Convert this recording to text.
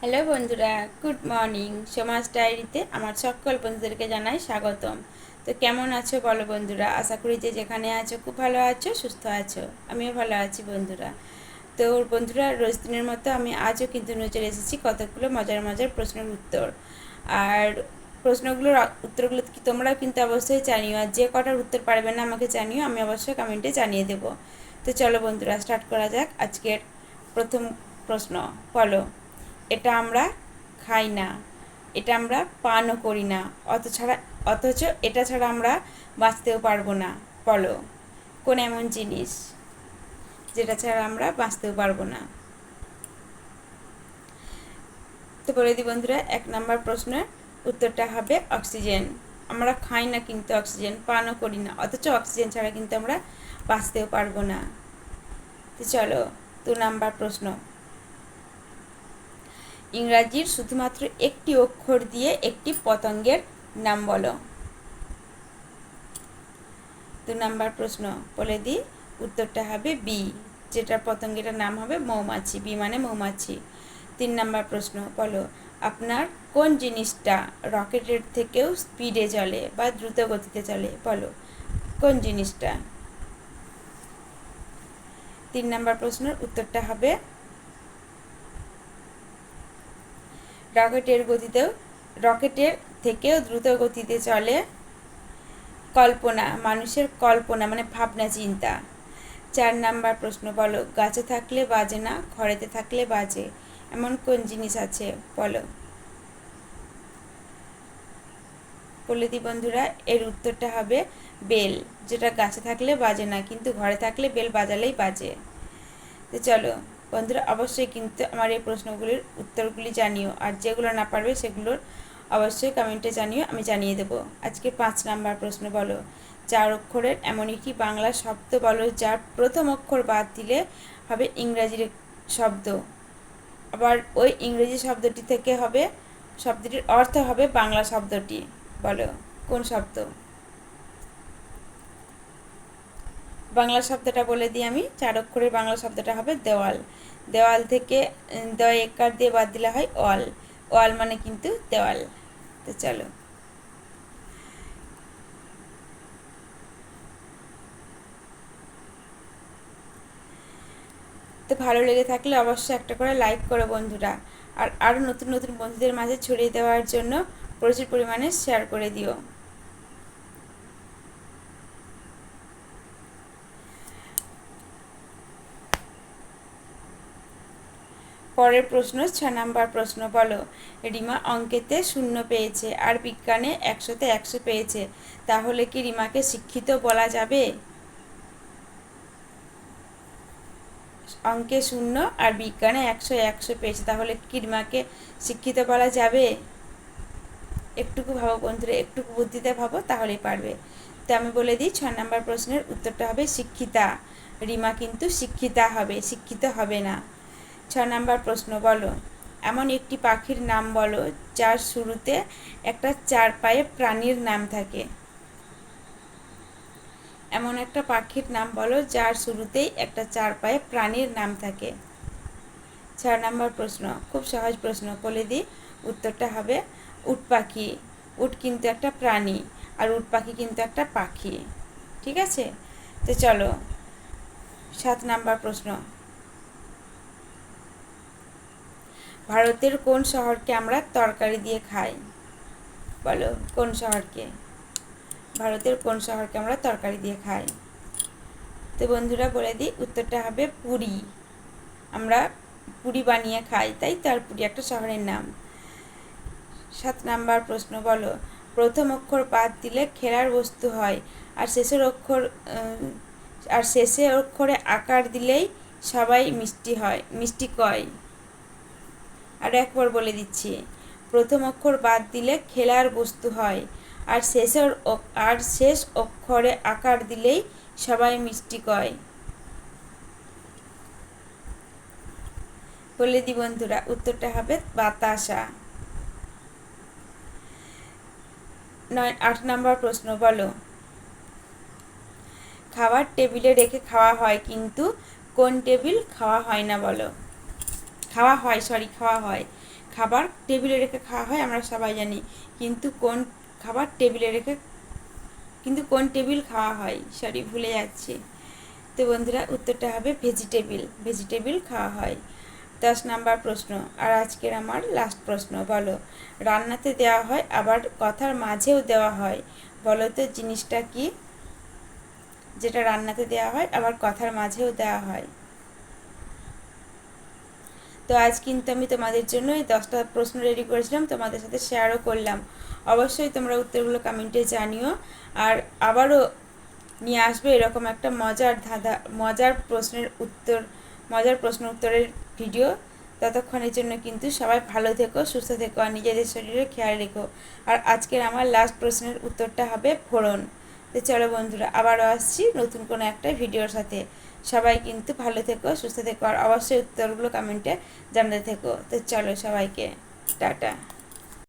Hello বন্ধুরা, good morning. সমাজ ডায়েরিতে আমার সকল বন্ধুদেরকে জানাই স্বাগতম। তো কেমন আছো বলো বন্ধুরা? আশা করি যে যেখানে আছো খুব ভালো আছো, সুস্থ আছো। আমিও ভালো আছি বন্ধুরা। তো বন্ধুরা, রোজ দিনের মতো আমি আজও কিন্তু নিয়ে এসেছি কতগুলো মজার মজার প্রশ্নের উত্তর। আর প্রশ্নগুলোর উত্তরগুলো কি তোমরাও কিন্তু অবশ্যই জানিও। আর যে কটার উত্তর পারবে না আমাকে জানিও, আমি অবশ্যই কমেন্টে জানিয়ে দেবো। তো চলো বন্ধুরা, স্টার্ট করা যাক আজকের প্রথম প্রশ্ন। বলো এটা আমরা খাই না। এটা আমরা পানও করি না। অত ছাড়া অথচ এটা ছাড়া আমরা বাঁচতেও পারব না। বলো, কোন এমন জিনিস যেটা ছাড়া আমরা বাঁচতেও পারব না? তো বলে দিই বন্ধুরা, এক নম্বর প্রশ্নের উত্তরটা হবে অক্সিজেন। আমরা খাই না কিন্তু অক্সিজেন, পানও করি না। অথচ অক্সিজেন ছাড়া কিন্তু আমরা বাঁচতেও পারব না। তো চলো, দু নাম্বার প্রশ্ন। ইংরাজির শুধুমাত্র একটি অক্ষর দিয়ে একটি পতঙ্গের নাম বলো। দু নাম্বার প্রশ্ন বলে দিই, উত্তরটা হবে বি যেটা পতঙ্গের নাম হবে মৌমাছি, বি মানে মৌমাছি। তিন নাম্বার প্রশ্ন বলো, আপনার কোন জিনিসটা রকেটের থেকেও স্পিডে চলে বা দ্রুত গতিতে চলে? বলো, কোন জিনিসটা? তিন নাম্বার প্রশ্নের উত্তরটা হবে রকেটের গতিতেও, রকেটের থেকেও দ্রুত গতিতে চলে কল্পনা, মানুষের কল্পনা মানে ভাবনা, চিন্তা। চার নাম্বার প্রশ্ন বলো, গাছে থাকলে বাজে না, ঘরেতে থাকলে বাজে? এমন কোন জিনিস আছে, বলো। বলে বন্ধুরা, এর উত্তরটা হবে বেল, যেটা গাছে থাকলে বাজে না, কিন্তু ঘরে থাকলে বেল বাজালেই বাজে। তো চলো বন্ধুরা অবশ্যই কিন্তু আমার এই প্রশ্নগুলির উত্তরগুলি জানিও, আর যেগুলো না পারবে সেগুলোর অবশ্যই কমেন্টে জানিও, আমি জানিয়ে দেবো। আজকে পাঁচ নাম্বার প্রশ্ন বলো। চার অক্ষরের এমন একটি বাংলা শব্দ বলো যার প্রথম অক্ষর বাদ দিলে হবে ইংরাজির শব্দ? আবার ওই ইংরেজি শব্দটি থেকে হবে, শব্দটির অর্থ হবে বাংলা শব্দটি। বলো, কোন শব্দ? বাংলা শব্দটা বলে দিই আমি। চার অক্ষরের বাংলা শব্দটা হবে দেওয়াল। দেওয়াল থেকে দয় একার দিয়ে বাদ দিলে হয় ওয়াল। ওয়াল মানে কিন্তু দেওয়াল। তো চলো। তো ভালো লেগে থাকলে অবশ্যই একটা করে লাইক করো বন্ধুরা। আর আরও নতুন নতুন বন্ধুদের মাঝে ছড়িয়ে দেওয়ার জন্য প্রচুর পরিমাণে শেয়ার করে দিও। পরের প্রশ্ন, ছ নাম্বার প্রশ্ন বলো। রিমা অঙ্কেতে শূন্য পেয়েছে আর বিজ্ঞানে একশোতে একশো পেয়েছে। তাহলে কি রিমাকে শিক্ষিত বলা যাবে? অঙ্কে শূন্য আর বিজ্ঞানে একশো একশো পেয়েছে। তাহলে কি রিমাকে শিক্ষিত বলা যাবে? একটুকু ভাবো বন্ধুরা, একটুকু বুদ্ধিতে ভাবো তাহলেই পারবে। তো আমি বলে দিই, ছ নম্বর প্রশ্নের উত্তরটা হবে শিক্ষিতা। রিমা কিন্তু শিক্ষিতা হবে, শিক্ষিত হবে না। ছ নম্বর প্রশ্ন বলো। এমন একটি পাখির নাম বলো, যার শুরুতে একটা চার পায়ে প্রাণীর নাম থাকে। এমন একটা পাখির নাম বলো, যার শুরুতেই একটা চার পায়ে প্রাণীর নাম থাকে। চার নম্বর প্রশ্ন, খুব সহজ প্রশ্ন, বলে দিই। উত্তরটা হবে উট পাখি। উট কিন্তু একটা প্রাণী, আর উট পাখি কিন্তু একটা পাখি। ঠিক আছে? তো চলো, সাত নাম্বার প্রশ্ন। ভারতের কোন শহরকে আমরা তরকারি দিয়ে খাই? বলো, কোন শহরকে? ভারতের কোন শহরকে আমরা তরকারি দিয়ে খাই? তো বন্ধুরা, বলে দিই, উত্তরটা হবে পুরী। আমরা পুরি বানিয়ে খাই, তাই তার পুরী একটা শহরের নাম। সাত নাম্বার প্রশ্ন, বলো, প্রথম অক্ষর বাদ দিলে খেলার বস্তু হয়, আর শেষের অক্ষর আর শেষের অক্ষরে আকার দিলেই সবাই মিষ্টি হয়, মিষ্টি কয়? আর একবার বলে দিচ্ছি, প্রথম অক্ষর বাদ দিলে খেলার বস্তু হয়, আর শেষের আর শেষ অক্ষরে আকার দিলেই সবাই মিষ্টি কয়। বলে দি বন্ধুরা, উত্তরটা হবে বাতাসা। নয়, আট নম্বর প্রশ্ন, বলো। খাবার টেবিলে রেখে খাওয়া হয়, কিন্তু কোন টেবিল খাওয়া হয় না, বলো। খাওয়া হয়, সরি, খাওয়া হয়। খাবার টেবিলে রেখে খাওয়া হয়, আমরা সবাই জানি। কিন্তু কোন খাবার টেবিলে রেখে, কিন্তু কোন টেবিল খাওয়া হয়? সরি, ভুলে যাচ্ছি। তো বন্ধুরা, উত্তরটা হবে ভেজিটেবিল। ভেজিটেবিল খাওয়া হয়। দশ নাম্বার প্রশ্ন, আর আজকের আমার লাস্ট প্রশ্ন, বলো। রান্নাতে দেওয়া হয়, আবার কথার মাঝেও দেওয়া হয়। বলো তো, জিনিসটা কি? যেটা রান্নাতে দেওয়া হয়, আবার কথার মাঝেও দেওয়া হয়। তো আজ কিন্তু আমি তোমাদের জন্য এই দশটা প্রশ্ন রেডি করেছিলাম, তোমাদের সাথে শেয়ারও করলাম। অবশ্যই তোমরা উত্তরগুলো কমেন্টে জানিও। আর আবারও নিয়ে আসবে এরকম একটা মজার ধাঁধা, মজার প্রশ্নের উত্তর, মজার প্রশ্ন উত্তরের ভিডিও ততক্ষণের জন্য কিন্তু সবাই ভালো থেকো, সুস্থ থেকো, আর নিজেদের শরীরে খেয়াল রেখো। আর আজকের আমার লাস্ট প্রশ্নের উত্তরটা হবে ফোড়ন তো চলো বন্ধুরা, আবারও আসছি নতুন কোনো একটা ভিডিওর সাথে। সবাই কিন্তু ভালো থেকো, সুস্থ থেকো, আর অবশ্যই উত্তরগুলো কমেন্টে জানাতে থেকো। তো চলো সবাইকে, টাটা।